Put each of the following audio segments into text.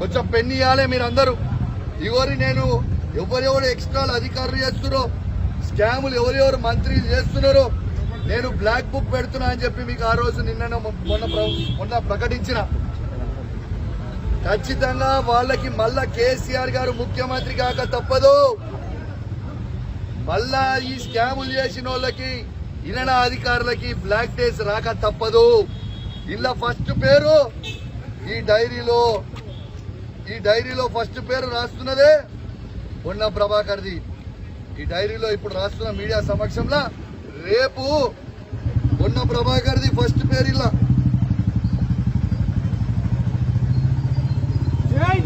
కొంచెం పెన్ ఇవ్వాలి మీరందరూ. ఎవరి ఇవరి నేను ఎవరెవరు ఎక్స్ట్రాలు అధికారులు చేస్తున్నారో స్కాములు ఎవరెవరు మంత్రి చేస్తున్నారో నేను బ్లాక్ బుక్ పెడుతున్నా అని చెప్పి మీకు ఆ రోజు నిన్న మొన్న మొన్న ప్రకటించిన. ఖచ్చితంగా వాళ్ళకి మళ్ళా కేసీఆర్ గారు ముఖ్యమంత్రి కాక తప్పదు. మళ్ళా ఈ స్కాములు చేసిన వాళ్ళకి ఇళ్ళ అధికారులకి బ్లాక్ డేస్ రాక తప్పదు. ఇలా ఫస్ట్ పేరు ఈ డైరీలో ఈ డైరీలో ఫస్ట్ పేరు రాస్తున్నదే పొన్నం ప్రభాకర్ది. ఈ డైరీలో ఇప్పుడు రాస్తున్న మీడియా సమక్షంలో రేపు పొన్నం ప్రభాకర్ది ఫస్ట్ పేరు ఇలా. జై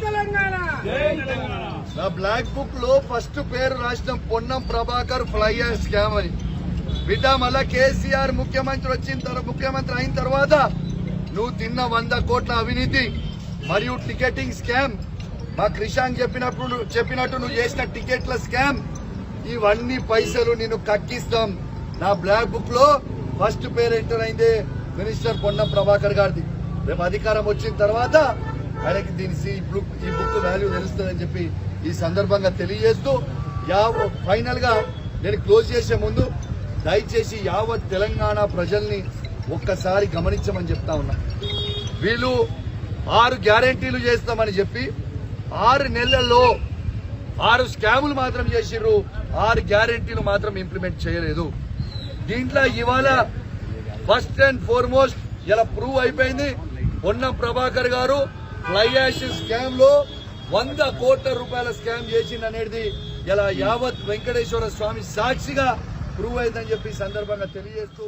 తెలంగాణ! నా బ్లాక్ బుక్లో ఫస్ట్ పేరు రాసిన. పొన్నం ప్రభాకర్ ఫ్లైయర్ స్కామ్ అని. బిడ్డ మళ్ళా కేసీఆర్ ముఖ్యమంత్రి వచ్చిన తర్వాత ముఖ్యమంత్రి అయిన తర్వాత నువ్వు తిన్న వంద కోట్ల అవినీతి మరియు టికెటింగ్ స్కామ్ మా క్రిషాంక్ చెప్పినప్పుడు చెప్పినట్టు నువ్వు చేసిన టికెట్ల స్కామ్ ఇవన్నీ పైసలు నేను కక్కిస్తాం. నా బ్లాక్ బుక్లో ఫస్ట్ పేరు ఎంటర్ అయింది మినిస్టర్ పొన్నం ప్రభాకర్ గారిది. రేపు అధికారం వచ్చిన తర్వాత ఆయనకి దీని ఈ బుక్ ఈ బుక్ వాల్యూ తెలుస్తుందని చెప్పి ఈ సందర్భంగా తెలియజేస్తూ యావ ఫైనల్గా నేను క్లోజ్ చేసే ముందు దయచేసి యావత్ తెలంగాణ ప్రజల్ని ఒక్కసారి గమనించమని చెప్తా ఉన్నా. వీళ్ళు ఆరు గ్యారెంటీలు చేస్తామని చెప్పి ఆరు నెలల్లో ఆరు స్కాములు మాత్రం చేసిర్రు ఆరు గ్యారెంటీలు మాత్రం ఇంప్లిమెంట్ చేయలేదు. దీంట్లో ఇవాళ ఫస్ట్ అండ్ ఫార్మోస్ట్ ఇలా ప్రూవ్ అయిపోయింది. పొన్నం ప్రభాకర్ గారు ఫ్లై యాష్ స్కామ్లో వంద కోట్ల రూపాయల స్కామ్ చేసింది అనేది ఇలా యావత్ వెంకటేశ్వర స్వామి సాక్షిగా ప్రూవ్ అయిందని చెప్పి సందర్భంగా తెలియజేస్తూ